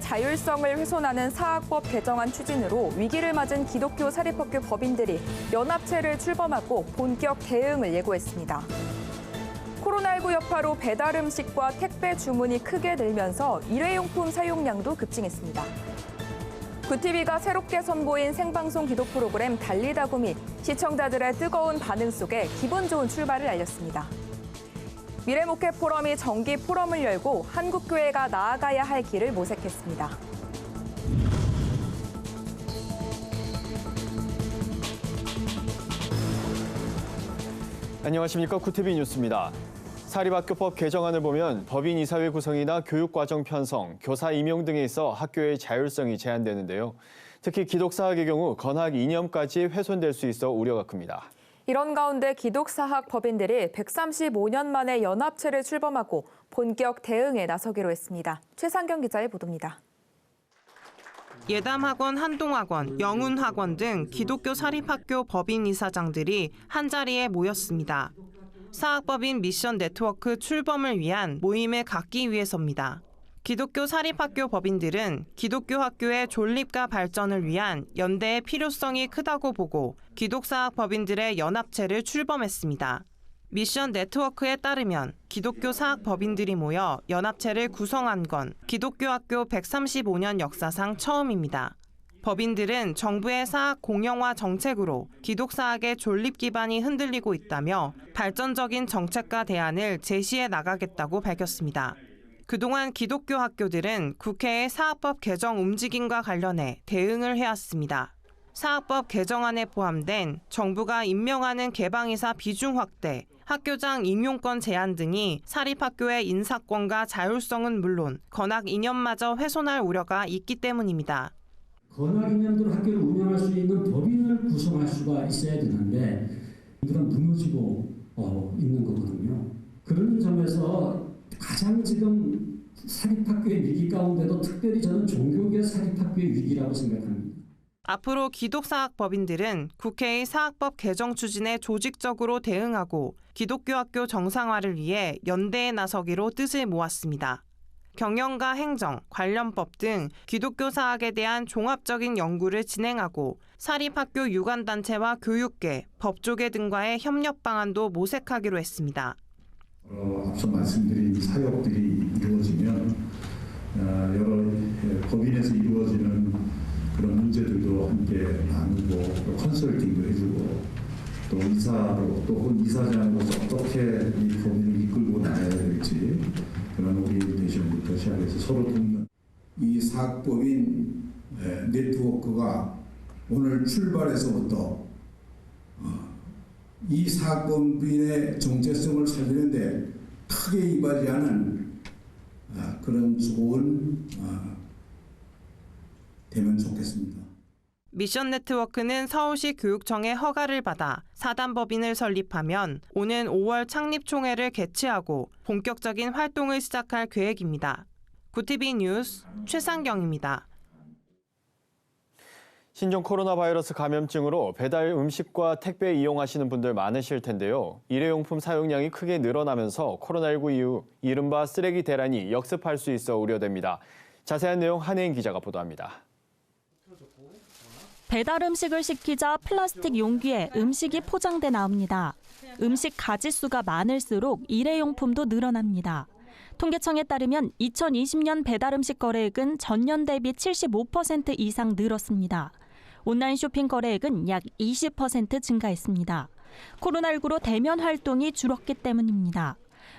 자율성을 훼손하는 사학법 개정안 추진으로 위기를 맞은 기독교 사립학교 법인들이 연합체를 출범하고 본격 대응을 예고했습니다. 코로나19 여파로 배달 음식과 택배 주문이 크게 늘면서 일회용품 사용량도 급증했습니다. 구TV가 새롭게 선보인 생방송 기도 프로그램 달리다구미 시청자들의 뜨거운 반응 속에 기분 좋은 출발을 알렸습니다. 미래목회 포럼이 정기 포럼을 열고 한국교회가 나아가야 할 길을 모색했습니다. 안녕하십니까 쿠티비 뉴스입니다. 사립학교법 개정안을 보면 법인 이사회 구성이나 교육과정 편성, 교사 임용 등에 있어 학교의 자율성이 제한되는데요. 특히 기독사학의 경우 건학 이념까지 훼손될 수 있어 우려가 큽니다. 이런 가운데 기독사학 법인들이 135년 만에 연합체를 출범하고 본격 대응에 나서기로 했습니다. 최상경 기자의 보도입니다. 예담학원, 한동학원, 영훈학원 등 기독교 사립학교 법인 이사장들이 한자리에 모였습니다. 사학법인 미션 네트워크 출범을 위한 모임에 갖기 위해서입니다. 기독교 사립학교 법인들은 기독교 학교의 존립과 발전을 위한 연대의 필요성이 크다고 보고 기독사학 법인들의 연합체를 출범했습니다. 미션 네트워크에 따르면 기독교 사학 법인들이 모여 연합체를 구성한 건 기독교 학교 135년 역사상 처음입니다. 법인들은 정부의 사학 공영화 정책으로 기독사학의 존립 기반이 흔들리고 있다며 발전적인 정책과 대안을 제시해 나가겠다고 밝혔습니다. 그동안 기독교 학교들은 국회의 사학법 개정 움직임과 관련해 대응을 해왔습니다. 사학법 개정안에 포함된 정부가 임명하는 개방이사 비중 확대, 학교장 임용권 제한 등이 사립학교의 인사권과 자율성은 물론 건학 이념마저 훼손할 우려가 있기 때문입니다. 건학 이념대로 학교를 운영할 수 있는 법인을 구성할 수가 있어야 되는데 이들은 무너지고 어, 있는 거거든요. 그런 점에서 가장 지금 사립학교의 위기 가운데도 특별히 저는 종교계 사립학교의 위기라고 생각합니다. 앞으로 기독사학 법인들은 국회의 사학법 개정 추진에 조직적으로 대응하고 기독교 학교 정상화를 위해 연대에 나서기로 뜻을 모았습니다. 경영과 행정, 관련법 등 기독교 사학에 대한 종합적인 연구를 진행하고 사립학교 유관단체와 교육계, 법조계 등과의 협력 방안도 모색하기로 했습니다. 어, 앞서 말씀드린 사역들이 이루어지면 어, 여러 예, 법인에서 이루어지는 그런 문제들도 함께 나누고 또 컨설팅도 해주고 또 이사로 또 이사장으로서 어떻게 이 법인을 이끌고 나가야 될지 그런 오리엔테이션부터 시작해서 서로 돕는 이 사학법인 에, 네트워크가 오늘 출발해서부터 어, 이 사학법인의 정체성을 살리는데 크게 이바지하는 아, 그런 좋은 아, 되면 좋겠습니다. 미션 네트워크는 서울시 교육청의 허가를 받아 사단법인을 설립하면 오는 5월 창립총회를 개최하고 본격적인 활동을 시작할 계획입니다. 구티비 뉴스 최상경입니다. 신종 코로나 바이러스 감염증으로 배달 음식과 택배 이용하시는 분들 많으실 텐데요. 일회용품 사용량이 크게 늘어나면서 코로나19 이후 이른바 쓰레기 대란이 역습할 수 있어 우려됩니다. 자세한 내용 한혜인 기자가 보도합니다. 배달 음식을 시키자 플라스틱 용기에 음식이 포장돼 나옵니다. 음식 가짓수가 많을수록 일회용품도 늘어납니다. 통계청에 따르면 2020년 배달 음식 거래액은 전년 대비 75% 이상 늘었습니다. 온라인 쇼핑 거래액은 약 20% 증가했습니다. 코로나19로 대면 활동이 줄었기 때문입니다.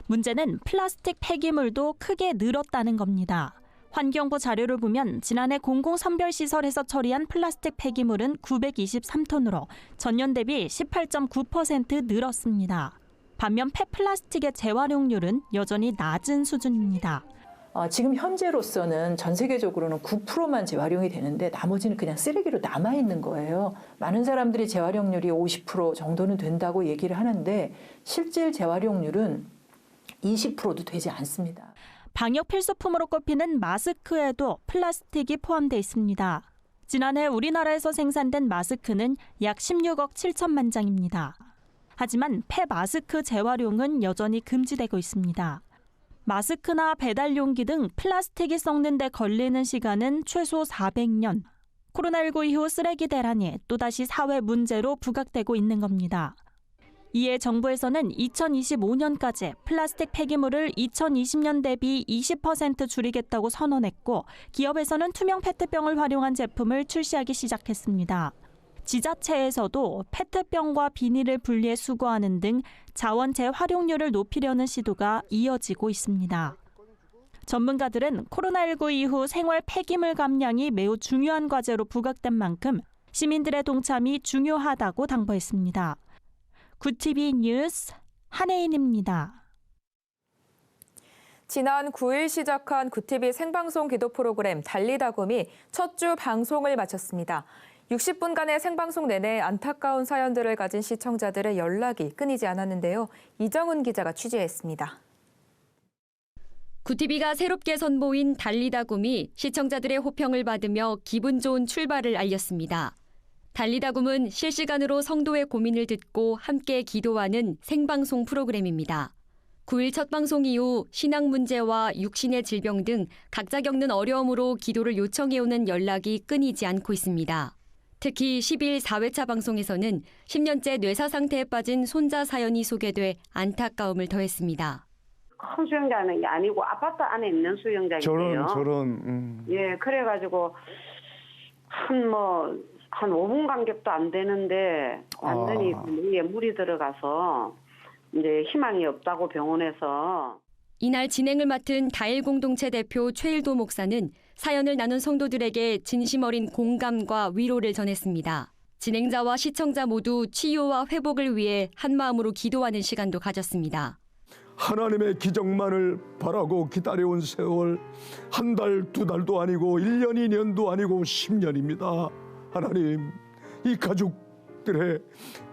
문제는 플라스틱 폐기물도 크게 늘었다는 겁니다. 환경부 자료를 보면 지난해 공공선별시설에서 처리한 플라스틱 폐기물은 923톤으로 전년 대비 18.9% 늘었습니다. 반면 폐플라스틱의 재활용률은 여전히 낮은 수준입니다. 어, 지금 현재로서는 전 세계적으로는 9%만 재활용이 되는데 나머지는 그냥 쓰레기로 남아 있는 거예요. 많은 사람들이 재활용률이 50% 정도는 된다고 얘기를 하는데 실질 재활용률은 20%도 되지 않습니다. 방역 필수품으로 꼽히는 마스크에도 플라스틱이 포함돼 있습니다. 지난해 우리나라에서 생산된 마스크는 약 16억 7천만 장입니다. 하지만 폐 마스크 재활용은 여전히 금지되고 있습니다. 마스크나 배달 용기 등 플라스틱이 썩는 데 걸리는 시간은 최소 400년. 코로나19 이후 쓰레기 대란이 또다시 사회 문제로 부각되고 있는 겁니다. 이에 정부에서는 2025년까지 플라스틱 폐기물을 2020년 대비 20% 줄이겠다고 선언했고 기업에서는 투명 페트병을 활용한 제품을 출시하기 시작했습니다. 지자체에서도 페트병과 비닐을 분리해 수거하는 등 자원 재활용률을 높이려는 시도가 이어지고 있습니다. 전문가들은 코로나19 이후 생활 폐기물 감량이 매우 중요한 과제로 부각된 만큼 시민들의 동참이 중요하다고 당부했습니다. 구티비 뉴스 한혜인입니다. 지난 9일 시작한 구티비 생방송 기도 프로그램 달리다곰이 첫 주 방송을 마쳤습니다. 60분간의 생방송 내내 안타까운 사연들을 가진 시청자들의 연락이 끊이지 않았는데요. 이정훈 기자가 취재했습니다. 구티비가 새롭게 선보인 달리다곰이 시청자들의 호평을 받으며 기분 좋은 출발을 알렸습니다. 달리다곰은 실시간으로 성도의 고민을 듣고 함께 기도하는 생방송 프로그램입니다. 9일 첫 방송 이후 신앙 문제와 육신의 질병 등 각자 겪는 어려움으로 기도를 요청해오는 연락이 끊이지 않고 있습니다. 특히 10일 4회차 방송에서는 10년째 뇌사 상태에 빠진 손자 사연이 소개돼 안타까움을 더했습니다. 큰 수영장은 게 아니고 아파트 안에 있는 수영장이에요. 저런 저런 음. 예, 그래가지고 한 뭐 한 5분 간격도 안 되는데 완전히 아. 그 위에 물이 들어가서 이제 희망이 없다고 병원에서 이날 진행을 맡은 다일 공동체 대표 최일도 목사는 사연을 나눈 성도들에게 진심 어린 공감과 위로를 전했습니다. 진행자와 시청자 모두 치유와 회복을 위해 한 마음으로 기도하는 시간도 가졌습니다. 하나님의 기적만을 바라고 기다려온 세월 한 달 두 달도 아니고 1년 2년도 아니고 10년입니다. 하나님 이 가족들의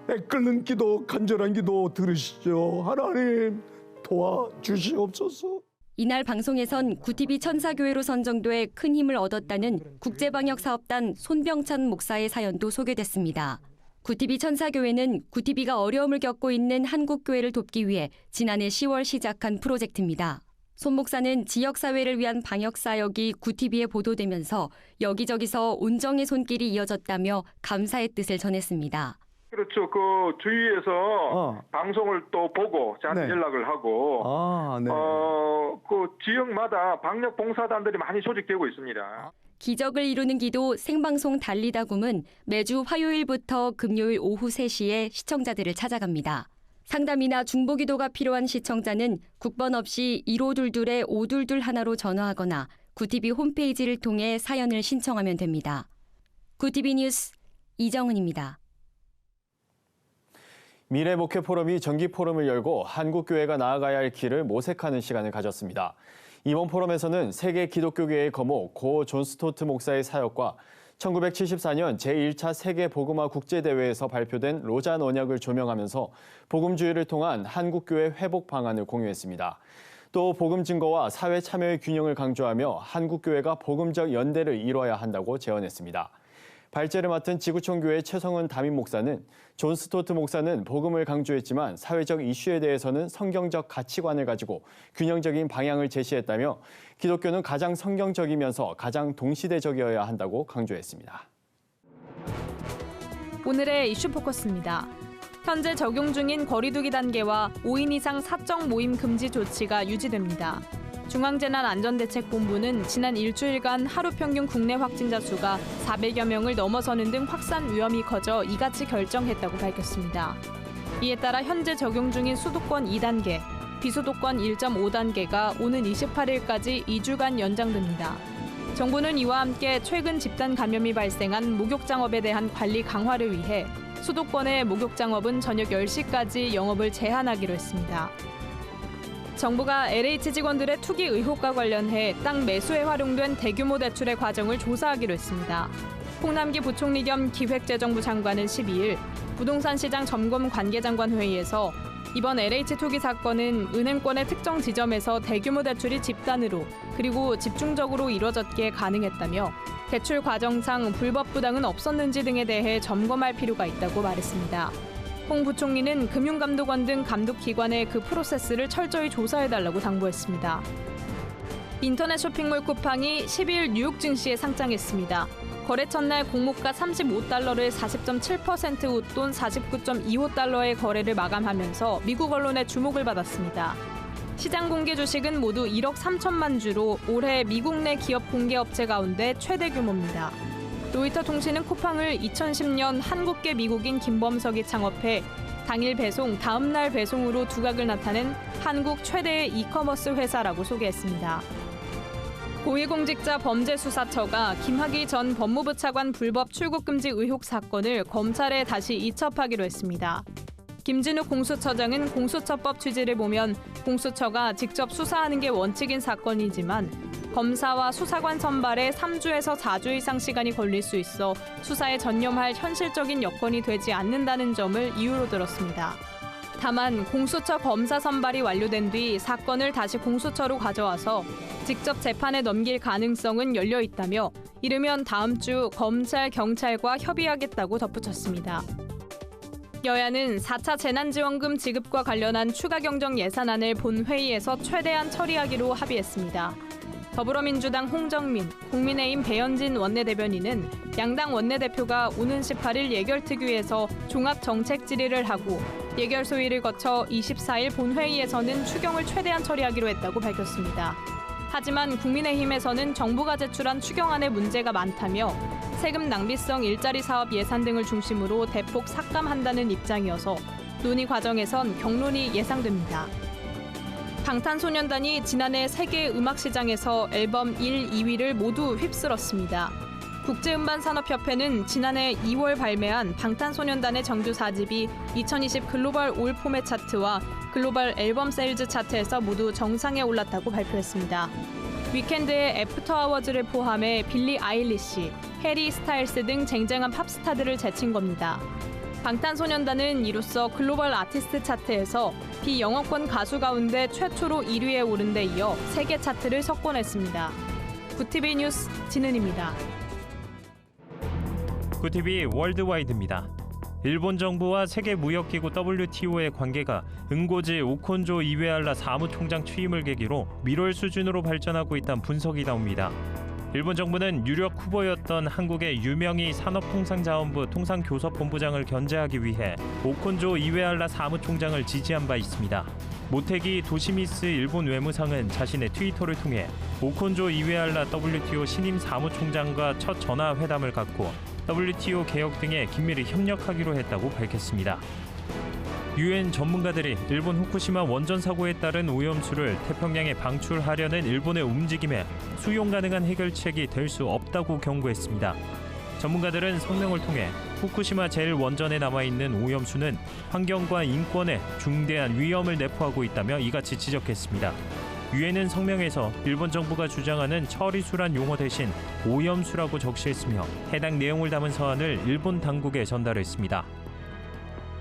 애끓는 기도 간절한 기도 들으시죠. 하나님 도와주시옵소서. 이날 방송에선 구티비 천사교회로 선정돼 큰 힘을 얻었다는 국제방역사업단 손병찬 목사의 사연도 소개됐습니다. 구티비 천사교회는 구티비가 어려움을 겪고 있는 한국교회를 돕기 위해 지난해 10월 시작한 프로젝트입니다. 손 목사는 지역사회를 위한 방역사역이 구티비에 보도되면서 여기저기서 온정의 손길이 이어졌다며 감사의 뜻을 전했습니다. 그렇죠. 그 주위에서 어. 방송을 또 보고 저한테 네. 연락을 하고 아, 네. 어, 그 지역마다 방역 봉사단들이 많이 조직되고 있습니다. 기적을 이루는 기도 생방송 달리다굼은 매주 화요일부터 금요일 오후 3시에 시청자들을 찾아갑니다. 상담이나 중보기도가 필요한 시청자는 국번 없이 1522에 522 하나로 전화하거나 구티비 홈페이지를 통해 사연을 신청하면 됩니다. 구티비 뉴스 이정은입니다. 미래 목회 포럼이 정기 포럼을 열고 한국 교회가 나아가야 할 길을 모색하는 시간을 가졌습니다. 이번 포럼에서는 세계 기독교계의 거목 고 존 스토트 목사의 사역과 1974년 제1차 세계 복음화 국제 대회에서 발표된 로잔 언약을 조명하면서 복음주의를 통한 한국 교회 회복 방안을 공유했습니다. 또 복음 증거와 사회 참여의 균형을 강조하며 한국 교회가 복음적 연대를 이뤄야 한다고 제언했습니다. 발제를 맡은 지구촌교회 최성은 담임 목사는 존 스토트 목사는 복음을 강조했지만 사회적 이슈에 대해서는 성경적 가치관을 가지고 균형적인 방향을 제시했다며 기독교는 가장 성경적이면서 가장 동시대적이어야 한다고 강조했습니다. 오늘의 이슈 포커스입니다. 현재 적용 중인 거리두기 단계와 5인 이상 사적 모임 금지 조치가 유지됩니다. 중앙재난안전대책본부는 지난 일주일간 하루 평균 국내 확진자 수가 400여 명을 넘어서는 등 확산 위험이 커져 이같이 결정했다고 밝혔습니다. 이에 따라 현재 적용 중인 수도권 2단계, 비수도권 1.5단계가 오는 28일까지 2주간 연장됩니다. 정부는 이와 함께 최근 집단 감염이 발생한 목욕장업에 대한 관리 강화를 위해 수도권의 목욕장업은 저녁 10시까지 영업을 제한하기로 했습니다. 정부가 LH 직원들의 투기 의혹과 관련해 땅 매수에 활용된 대규모 대출의 과정을 조사하기로 했습니다. 홍남기 부총리 겸 기획재정부 장관은 12일 부동산 시장 점검 관계장관 회의에서 이번 LH 투기 사건은 은행권의 특정 지점에서 대규모 대출이 집단으로 그리고 집중적으로 이뤄졌기에 가능했다며 대출 과정상 불법 부당은 없었는지 등에 대해 점검할 필요가 있다고 말했습니다. 홍 부총리는 금융감독원 등 감독기관에 그 프로세스를 철저히 조사해달라고 당부했습니다. 인터넷 쇼핑몰 쿠팡이 10일 뉴욕 증시에 상장했습니다. 거래 첫날 공모가 35달러를 40.7% 웃돈 49.25 달러의 거래를 마감하면서 미국 언론의 주목을 받았습니다. 시장 공개 주식은 모두 1억 3천만 주로 올해 미국 내 기업 공개 업체 가운데 최대 규모입니다. 로이터 통신은 쿠팡을 2010년 한국계 미국인 김범석이 창업해 당일 배송, 다음 날 배송으로 두각을 나타낸 한국 최대의 이커머스 회사라고 소개했습니다. 고위공직자 범죄수사처가 김학의 전 법무부 차관 불법 출국 금지 의혹 사건을 검찰에 다시 이첩하기로 했습니다. 김진욱 공수처장은 공수처법 취지를 보면 공수처가 직접 수사하는 게 원칙인 사건이지만 검사와 수사관 선발에 3주에서 4주 이상 시간이 걸릴 수 있어 수사에 전념할 현실적인 여건이 되지 않는다는 점을 이유로 들었습니다. 다만 공수처 검사 선발이 완료된 뒤 사건을 다시 공수처로 가져와서 직접 재판에 넘길 가능성은 열려 있다며 이르면 다음 주 검찰 경찰과 협의하겠다고 덧붙였습니다. 여야는 4차 재난지원금 지급과 관련한 추가 경정 예산안을 본회의에서 최대한 처리하기로 합의했습니다. 더불어민주당 홍정민, 국민의힘 배현진 원내대변인은 양당 원내대표가 오는 18일 예결특위에서 종합정책 질의를 하고 예결 소위를 거쳐 24일 본회의에서는 추경을 최대한 처리하기로 했다고 밝혔습니다. 하지만 국민의힘에서는 정부가 제출한 추경안에 문제가 많다며 세금 낭비성 일자리 사업 예산 등을 중심으로 대폭 삭감한다는 입장이어서 논의 과정에선 경론이 예상됩니다. 방탄소년단이 지난해 세계 음악 시장에서 앨범 1, 2위를 모두 휩쓸었습니다. 국제음반산업협회는 지난해 2월 발매한 방탄소년단의 정규 4집이 2020 글로벌 올 포맷 차트와 글로벌 앨범 세일즈 차트에서 모두 정상에 올랐다고 발표했습니다. 위켄드의 애프터 아워즈를 포함해 빌리 아일리시, 해리 스타일스 등 쟁쟁한 팝스타들을 제친 겁니다. 방탄소년단은 이로써 글로벌 아티스트 차트에서 비영어권 가수 가운데 최초로 1위에 오른 데 이어 세계 차트를 석권했습니다. 구티비 뉴스 진은입니다. 구티비 월드와이드입니다. 일본 정부와 세계 무역기구 WTO의 관계가 응고지 오콘조 이웨알라 사무총장 취임을 계기로 밀월 수준으로 발전하고 있다는 분석이 나옵니다. 일본 정부는 유력 후보였던 한국의 유명희 산업통상자원부 통상교섭본부장을 견제하기 위해 오콘조 이웨알라 사무총장을 지지한 바 있습니다. 모테기 도시미스 일본 외무상은 자신의 트위터를 통해 오콘조 이웨알라 WTO 신임 사무총장과 첫 전화 회담을 갖고 WTO 개혁 등에 긴밀히 협력하기로 했다고 밝혔습니다. 유엔 전문가들이 일본 후쿠시마 원전 사고에 따른 오염수를 태평양에 방출하려는 일본의 움직임에 수용 가능한 해결책이 될 수 없다고 경고했습니다. 전문가들은 성명을 통해 후쿠시마 제1 원전에 남아 있는 오염수는 환경과 인권에 중대한 위험을 내포하고 있다며 이같이 지적했습니다. 유엔은 성명에서 일본 정부가 주장하는 처리수란 용어 대신 오염수라고 적시했으며 해당 내용을 담은 서한을 일본 당국에 전달했습니다.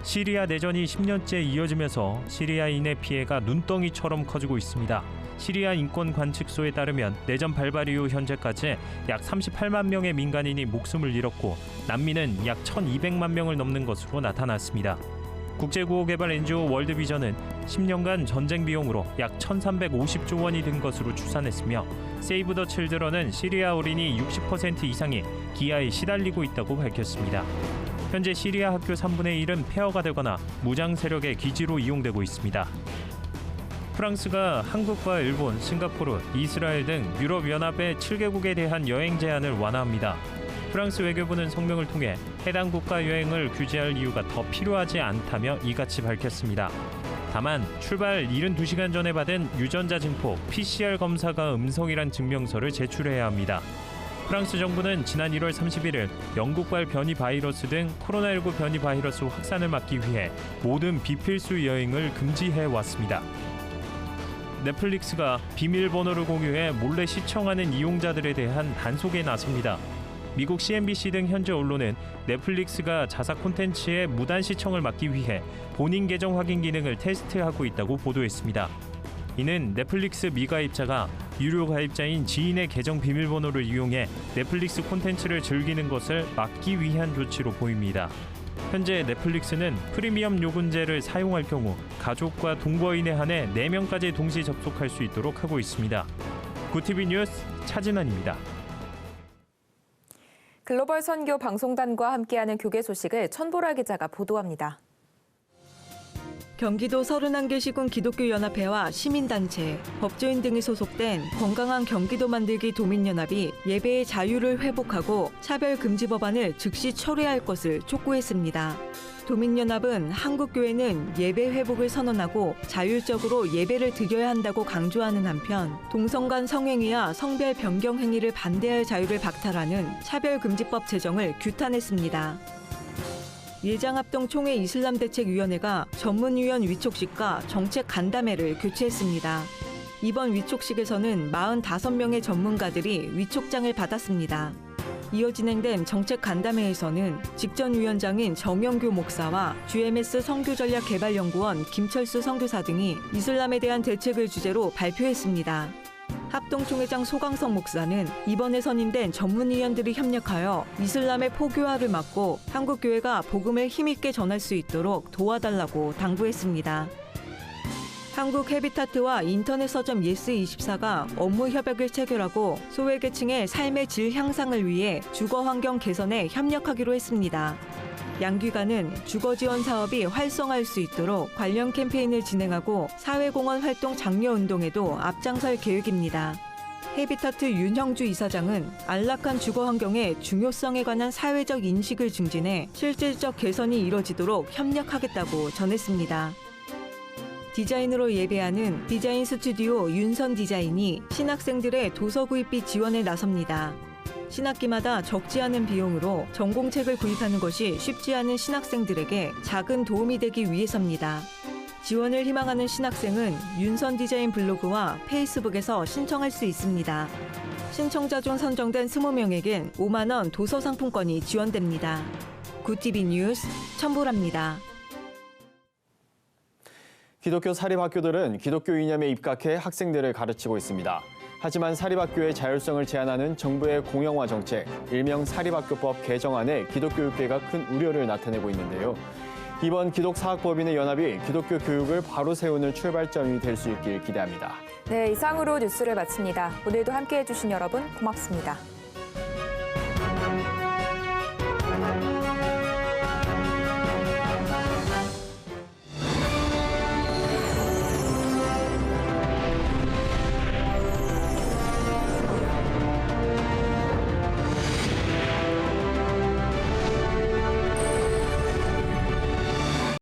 시리아 내전이 10년째 이어지면서 시리아인의 피해가 눈덩이처럼 커지고 있습니다. 시리아 인권 관측소에 따르면 내전 발발 이후 현재까지 약 38만 명의 민간인이 목숨을 잃었고 난민은 약 1,200만 명을 넘는 것으로 나타났습니다. 국제구호개발 NGO 월드비전은 10년간 전쟁 비용으로 약 1,350조 원이 든 것으로 추산했으며 세이브 더 칠드런은 시리아 어린이 60% 이상이 기아에 시달리고 있다고 밝혔습니다. 현재 시리아 학교 3분의 1은 폐허가 되거나 무장 세력의 기지로 이용되고 있습니다. 프랑스가 한국과 일본, 싱가포르, 이스라엘 등 유럽 연합의 7개국에 대한 여행 제한을 완화합니다. 프랑스 외교부는 성명을 통해 해당 국가 여행을 규제할 이유가 더 필요하지 않다며 이같이 밝혔습니다. 다만 출발 72시간 전에 받은 유전자 증폭 PCR 검사가 음성이란 증명서를 제출해야 합니다. 프랑스 정부는 지난 1월 31일 영국발 변이 바이러스 등 코로나19 변이 바이러스 확산을 막기 위해 모든 비필수 여행을 금지해 왔습니다. 넷플릭스가 비밀번호를 공유해 몰래 시청하는 이용자들에 대한 단속에 나섭니다. 미국 CNBC 등 현지 언론은 넷플릭스가 자사 콘텐츠의 무단 시청을 막기 위해 본인 계정 확인 기능을 테스트하고 있다고 보도했습니다. 이는 넷플릭스 미가입자가 유료 가입자인 지인의 계정 비밀번호를 이용해 넷플릭스 콘텐츠를 즐기는 것을 막기 위한 조치로 보입니다. 현재 넷플릭스는 프리미엄 요금제를 사용할 경우 가족과 동거인에 한해 4명까지 동시 접속할 수 있도록 하고 있습니다. 구티비 뉴스 차진환입니다. 글로벌 선교 방송단과 함께하는 교계 소식을 천보라 기자가 보도합니다. 경기도 31개 시군 기독교연합회와 시민단체, 법조인 등이 소속된 건강한 경기도 만들기 도민연합이 예배의 자유를 회복하고 차별금지 법안을 즉시 철회할 것을 촉구했습니다. 도민연합은 한국교회는 예배 회복을 선언하고 자율적으로 예배를 드려야 한다고 강조하는 한편 동성 간 성행위와 성별 변경 행위를 반대할 자유를 박탈하는 차별금지법 제정을 규탄했습니다. 예장합동 총회 이슬람대책위원회가 전문위원 위촉식과 정책 간담회를 교체했습니다. 이번 위촉식에서는 45명의 전문가들이 위촉장을 받았습니다. 이어 진행된 정책 간담회에서는 직전 위원장인 정영규 목사와 GMS 성교전략개발연구원 김철수 선교사 등이 이슬람에 대한 대책을 주제로 발표했습니다. 합동총회장 소강성 목사는 이번에 선임된 전문위원들이 협력하여 이슬람의 포교화를 막고 한국교회가 복음을 힘있게 전할 수 있도록 도와달라고 당부했습니다. 한국 헤비타트와 인터넷 서점 예스24가 업무 협약을 체결하고 소외계층의 삶의 질 향상을 위해 주거 환경 개선에 협력하기로 했습니다. 양기관은 주거 지원 사업이 활성화할 수 있도록 관련 캠페인을 진행하고 사회공헌 활동 장려 운동에도 앞장설 계획입니다. 헤비타트 윤형주 이사장은 안락한 주거 환경의 중요성에 관한 사회적 인식을 증진해 실질적 개선이 이뤄지도록 협력하겠다고 전했습니다. 디자인으로 예배하는 디자인 스튜디오 윤선 디자인이 신학생들의 도서 구입비 지원에 나섭니다. 신학기마다 적지 않은 비용으로 전공책을 구입하는 것이 쉽지 않은 신학생들에게 작은 도움이 되기 위해서입니다. 지원을 희망하는 신학생은 윤선 디자인 블로그와 페이스북에서 신청할 수 있습니다. 신청자 중 선정된 20명에겐 5만 원 도서 상품권이 지원됩니다. 구티비 뉴스 천보랍니다. 기독교 사립학교들은 기독교 이념에 입각해 학생들을 가르치고 있습니다. 하지만 사립학교의 자율성을 제한하는 정부의 공영화 정책, 일명 사립학교법 개정안에 기독교육계가 큰 우려를 나타내고 있는데요. 이번 기독사학법인의 연합이 기독교 교육을 바로 세우는 출발점이 될 수 있길 기대합니다. 네, 이상으로 뉴스를 마칩니다. 오늘도 함께해 주신 여러분 고맙습니다.